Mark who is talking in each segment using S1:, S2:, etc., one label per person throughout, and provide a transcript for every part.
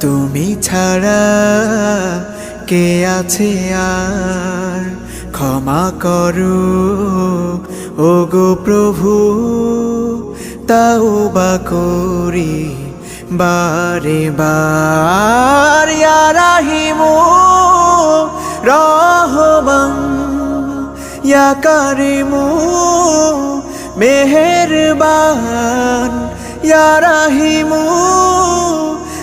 S1: তুমি ছাড়া কে আছে আর? ক্ষমা করো ও গো প্রভু তাও বা করি বারে বার। ইয়া রাহিমু রহমান, ইয়া কারিমু মেহেরবান। ইয়া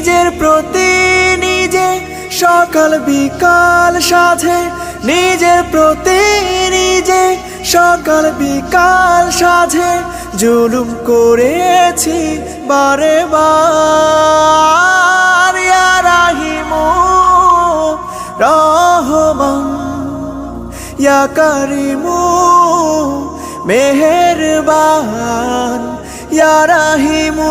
S1: নিজের প্রতি নিজে সকাল বিকাল সাধে। নিজের প্রতি নিজে সকাল বিকাল সাধে। জুলুম করেছি বারে বার। ইয়া রাহিমু রহমান, ইয়া কারিমু মেহেরবান, ইয়া রাহিমু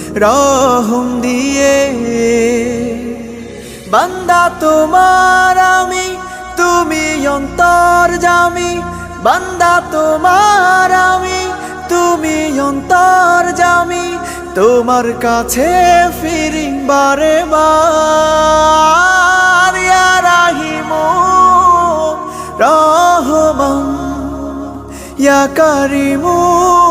S1: রহম দিয়ে। বান্দা তোমার আমি, তুমি অন্তর জামি। বান্দা তোমার আমি, তুমি অন্তর জামি। তোমার কাছে ফিরি বারে। বার ইয়া কারিমু।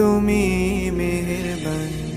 S1: তুমি মেহেরবান।